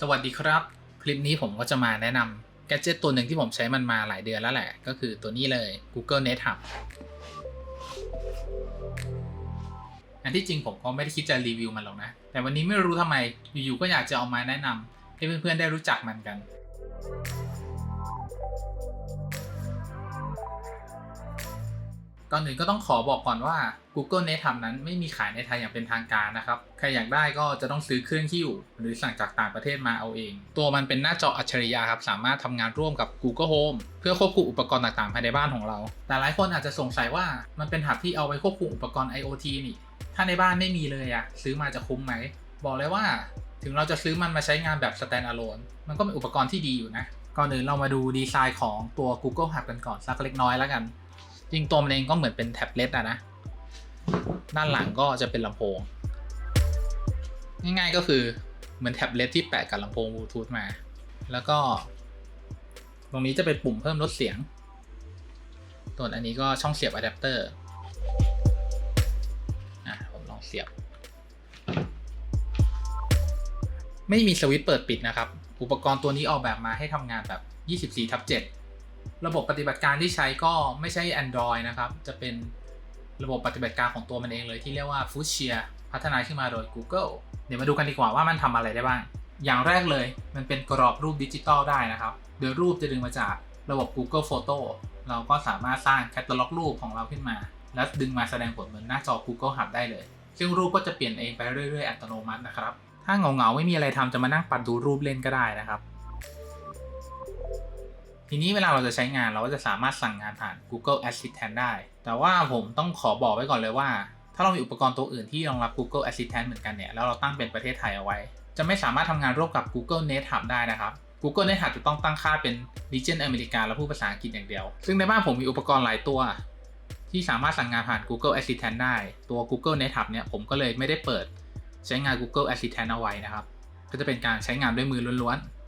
สวัสดีครับ คลิปนี้ผมก็จะมาแนะนำแกจิตตัวหนึ่งที่ผมใช้มันมาหลายเดือนแล้วแหละ ก็คือตัวนี้เลย Google Nest Hub อันที่จริงผมก็ไม่ได้คิดจะรีวิวมันหรอกนะ แต่วันนี้ไม่รู้ทำไมอยู่ๆก็อยากจะเอามาแนะนำให้เพื่อนๆได้รู้จักมันกัน ก่อนอื่นก็ต้องขอบอกก่อนว่า Google Net Hub นั้นไม่มีขายในไทยอย่างเป็นทางการนะครับ ใครอยากได้ก็จะต้องซื้อเครื่องที่อยู่ หรือสั่งจากต่างประเทศมาเอาเอง ตัวมันเป็นหน้าจออัจฉริยะครับ สามารถทำงานร่วมกับ Google Home เพื่อควบคุมอุปกรณ์ต่างๆภายในบ้านของเรา แต่หลายคนอาจจะสงสัยว่ามันเป็นหับที่เอาไว้ควบคุมอุปกรณ์ IoT นี่ ถ้าในบ้านไม่มีเลยอะซื้อมาจะคุ้มไหม บอกเลยว่า ถึงเราจะซื้อมันมาใช้งานแบบ standalone มันก็เป็นอุปกรณ์ที่ดีอยู่นะ ก่อนอื่นเรามาดูดีไซน์ของตัว Google Hub กันก่อนสักเล็กน้อยแล้วกัน จริงตัวมันเองก็เหมือนเป็นแท็บเล็ตอะนะ ด้านหลังก็จะเป็นลำโพง ง่ายๆก็คือเหมือนแท็บเล็ตที่แปะกับลำโพงบลูทูธมา แล้วก็ ตรงนี้จะเป็นปุ่มเพิ่มลดเสียงส่วนอันนี้ก็ช่องเสียบอะแดปเตอร์อะผมลองเสียบ ไม่มีสวิตช์เปิดปิดนะครับ อุปกรณ์ตัวนี้ออกแบบมาให้ทำงานแบบ 24ทับ7 ระบบปฏิบัติการที่ใช้ก็ไม่ใช่ Android นะครับ จะเป็นระบบปฏิบัติการของตัวมันเองเลยที่เรียกว่า f u s h i a พัฒนาขึ้นมาโดย Google เดี๋ยวมาดูกันดีกว่าว่ามันทำอะไรได้บ้าง อย่างแรกเลยมันเป็นกรอบรูปดิจิตอลได้นะครับ โดยรูปจะดึงมาจากระบบ Google Photo เราก็สามารถสร้างแคตตาล็อกรูปของเราขึ้นมา แล้วดึงมาแสดงผลบนหน้าจอ Google Hub ได้เลย ซึ่งรูปก็จะเปลี่ยนเองไปเรื่อยๆ อัตโนมัตินะครับ ถ้าเหงาๆไม่มีอะไรทำจะมานั่งปัดดูรูปเล่นก็ได้นะครับ ทีนี้เวลาเราจะใช้งานเราก็จะสามารถสั่งงานผ่าน Google Assistant ได้ แต่ว่าผมต้องขอบอกไว้ก่อนเลยว่า ถ้าเรามีอุปกรณ์ตัวอื่นที่รองรับ Google Assistant เหมือนกันเนี่ยแล้วเราตั้งเป็นประเทศไทยเอาไว้ จะไม่สามารถทำงานร่วมกับ Google Net Hub ได้นะครับ Google Net Hub จะต้องตั้งค่าเป็น region อเมริกาและพูดภาษาอังกฤษอย่างเดียว ซึ่งในบ้านผมมีอุปกรณ์หลายตัว ที่สามารถสั่งงานผ่าน Google Assistant ได้ ตัว Google Net Hub เนี่ยผมก็เลยไม่ได้เปิด ใช้งาน Google Assistant เอาไว้นะครับก็จะเป็นการใช้งานด้วยมือล้วนๆ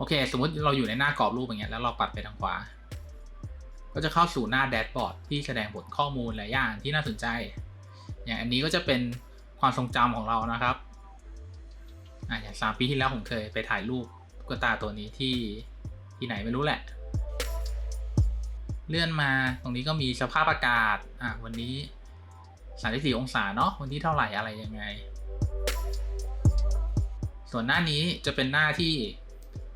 โอเค สมมติเราอยู่ในหน้ากรอบรูปอย่างเงี้ยแล้วเราปัดไปทางขวา ก็จะเข้าสู่หน้าแดชบอร์ดที่แสดงผลข้อมูลหลายอย่างที่น่าสนใจ อย่างอันนี้ก็จะเป็นความทรงจำของเรานะครับอะอย่างสามปีที่แล้วผมเคยไปถ่ายรูปกตาตัวนี้ที่ที่ไหนไม่รู้แหละ เลื่อนมาตรงนี้ก็มีสภาพอากาศอะวันนี้34องศาเนาะวันที่เท่าไหร่อะไรยังไง ส่วนหน้านี้จะเป็นหน้าที่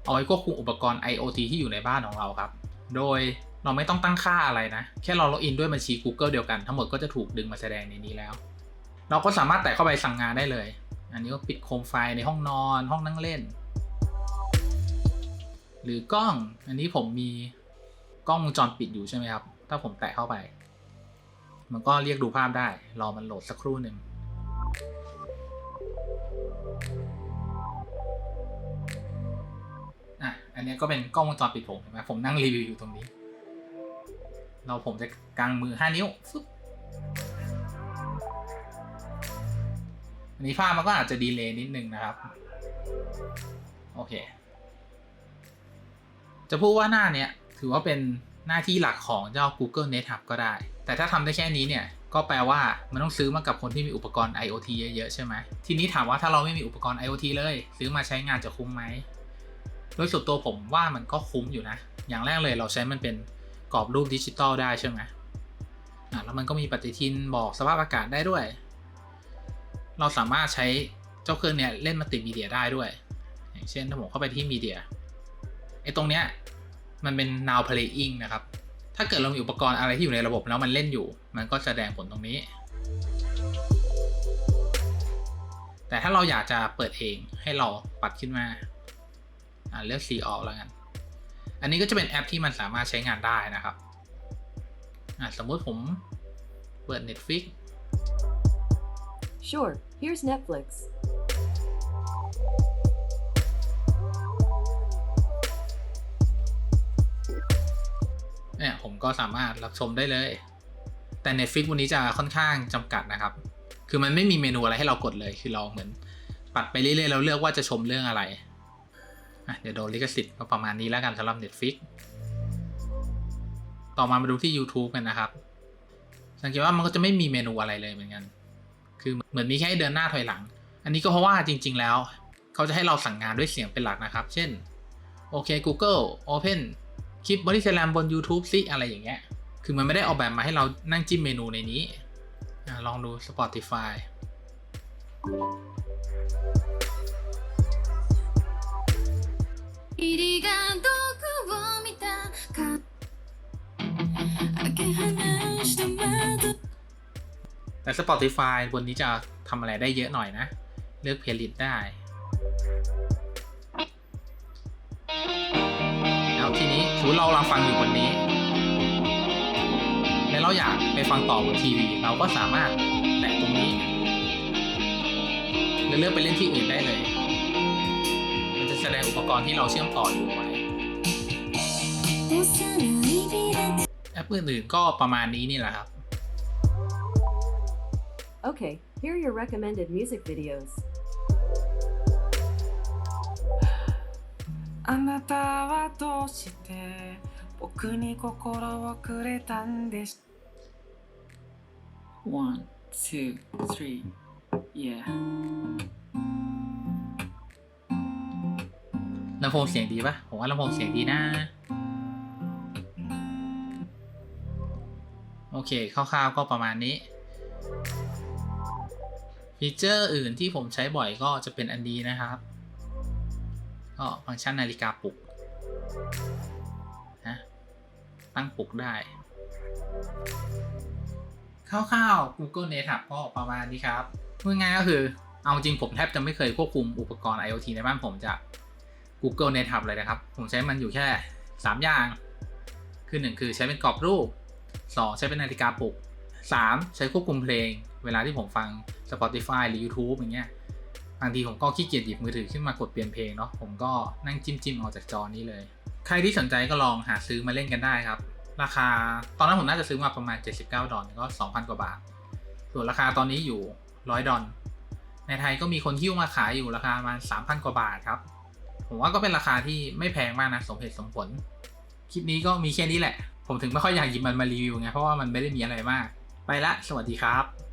เอาไว้ควบคุมอุปกรณ์ IoT ที่อยู่ในบ้านของเราครับ โดยเราไม่ต้องตั้งค่าอะไรนะ แค่เราล็อกอินด้วยบัญชี Google เดียวกัน ทั้งหมดก็จะถูกดึงมาแสดงในนี้แล้ว เราก็สามารถแตะเข้าไปสั่งงานได้เลย อันนี้ก็ปิดโคมไฟในห้องนอน ห้องนั่งเล่น หรือกล้อง อันนี้ผมมีกล้องวงจรปิดอยู่ใช่ไหมครับ ถ้าผมแตะเข้าไป มันก็เรียกดูภาพได้ รอมันโหลดสักครู่หนึ่ง อันนี้ก็เป็นกล้องวงจรปิดผมเห็นไหมผมนั่งรีวิวอยู่ตรงนี้ เราผมจะกางมือ5นิ้วฟึบอันนี้ภาพมันก็อาจจะดีเลย์นิดนึงนะครับ โอเค จะพูดว่าหน้าเนี้ยถือว่าเป็นหน้าที่หลักของเจ้า Google Net Hub ก็ได้ แต่ถ้าทำได้แค่นี้เนี่ย ก็แปลว่ามันต้องซื้อมากับคนที่มีอุปกรณ์ IoT เยอะๆใช่ไหม ทีนี้ถามว่าถ้าเราไม่มีอุปกรณ์ IoT เลย ซื้อมาใช้งานจะคุ้มไหม โดยส่วนตัวผมว่ามันก็คุ้มอยู่นะ อย่างแรกเลยเราใช้มันเป็นกรอบรูปดิจิตอลได้ใช่ไหมอะแล้วมันก็มีปฏิทินบอกสภาพอากาศได้ด้วย เราสามารถใช้เจ้าเครื่องเนี้ยเล่นมัลติมีเดียได้ด้วย อย่างเช่นถ้าผมเข้าไปที่มีเดียไอ้ตรงเนี้ยมันเป็น now playing นะครับ ถ้าเกิดเรามีอุปกรณ์อะไรที่อยู่ในระบบแล้วมันเล่นอยู่ มันก็แสดงผลตรงนี้ แต่ถ้าเราอยากจะเปิดเองให้เราปัดขึ้นมา อ่าเลือกสีออกแล้วกัน อันนี้ก็จะเป็นแอปที่มันสามารถใช้งานได้นะครับอ่าสมมุติผมเปิด Netflix Sure, here's Netflix. เนี่ยผมก็สามารถรับชมได้เลย แต่ Netflix วันนี้จะค่อนข้างจำกัดนะครับ คือมันไม่มีเมนูอะไรให้เรากดเลย คือเราเหมือนปัดไปเรื่อยๆเราเลือกว่าจะชมเรื่องอะไรอะ เดี๋ยวโดนลิขสิทธิ์ก็ประมาณนี้แล้วกันสำหรับ Netflix ต่อมามาดูที่ YouTube กันนะครับ สังเกตว่ามันก็จะไม่มีเมนูอะไรเลยเหมือนกัน คือเหมือนมีแค่เดินหน้าถอยหลัง อันนี้ก็เพราะว่าจริง ๆ แล้ว เขาจะให้เราสั่งงานด้วยเสียงเป็นหลักนะครับ เช่น โอเค Google Open คลิปบริสแลมบน YouTube ซิอะไรอย่างเงี้ย คือมันไม่ได้ออกแบบมาให้เรานั่งจิ้มเมนูในนี้อลองดู Spotify 霧が毒を見たか開け放した窓 แต่ Spotify บนนี้จะทำอะไรได้เยอะหน่อยนะ เลือกเพลย์ลิสต์ได้ แล้วทีนี้สมมติเราเราฟังอยู่บนนี้ แล้วเราอยากไปฟังต่อบนทีวี เราก็สามารถแตะตรงนี้ แล้วเลือกไปเล่นที่อื่นได้เลย มันจะ แสดงอุปกรณ์ที่เราเชื่อมต่ออยู่ไว้แอปอื่นๆก็ประมาณนี้นี่แหละครับโอเค here are your recommended music videos. One, two, three, yeah. ลำโพงเสียงดีปะผมว่าลำโพงเสียงดีนะ โอเคคร่าวๆก็ประมาณนี้ฟีเจอร์อื่นที่ผมใช้บ่อยก็จะเป็นอันนี้นะครับก็ฟังก์ชันนาฬิกาปลุกนะตั้งปลุกได้คร่าวๆ Google Nest Hub ก็ประมาณนี้ครับพูดง่ายๆก็คือเอาจริงผมแทบจะไม่เคยควบคุมอุปกรณ์ IoT ในบ้านผมจาก Google Net Hub เลยนะครับ ผมใช้มันอยู่แค่ 3 อย่าง คือ 1 คือใช้เป็นกรอบรูป 2 ใช้เป็นนาฬิกาปลุก 3 ใช้ควบคุมเพลง เวลาที่ผมฟัง Spotify หรือ YouTube อย่างเงี้ยบางทีผมก็ขี้เกียจหยิบมือถือขึ้นมากดเปลี่ยนเพลงเนาะผมก็นั่งจิ้มจิ้มออกจากจอนี้เลย ใครที่สนใจก็ลองหาซื้อมาเล่นกันได้ครับ ราคาตอนนั้นผมน่าจะซื้อมาประมาณ 79 ดอลก็ 2,000 กว่าบาท ส่วนราคาตอนนี้อยู่ 100 ดอลในไทยก็มีคนหิ้วมาขายอยู่ราคาประมาณ3,000 กว่าบาทครับ ผมว่าก็เป็นราคาที่ไม่แพงมากนะ สมเหตุสมผล คลิปนี้ก็มีแค่นี้แหละ ผมถึงไม่ค่อยอยากหยิบมันมารีวิวไงเพราะว่ามันไม่ได้มีอะไรมาก ไปละ สวัสดีครับ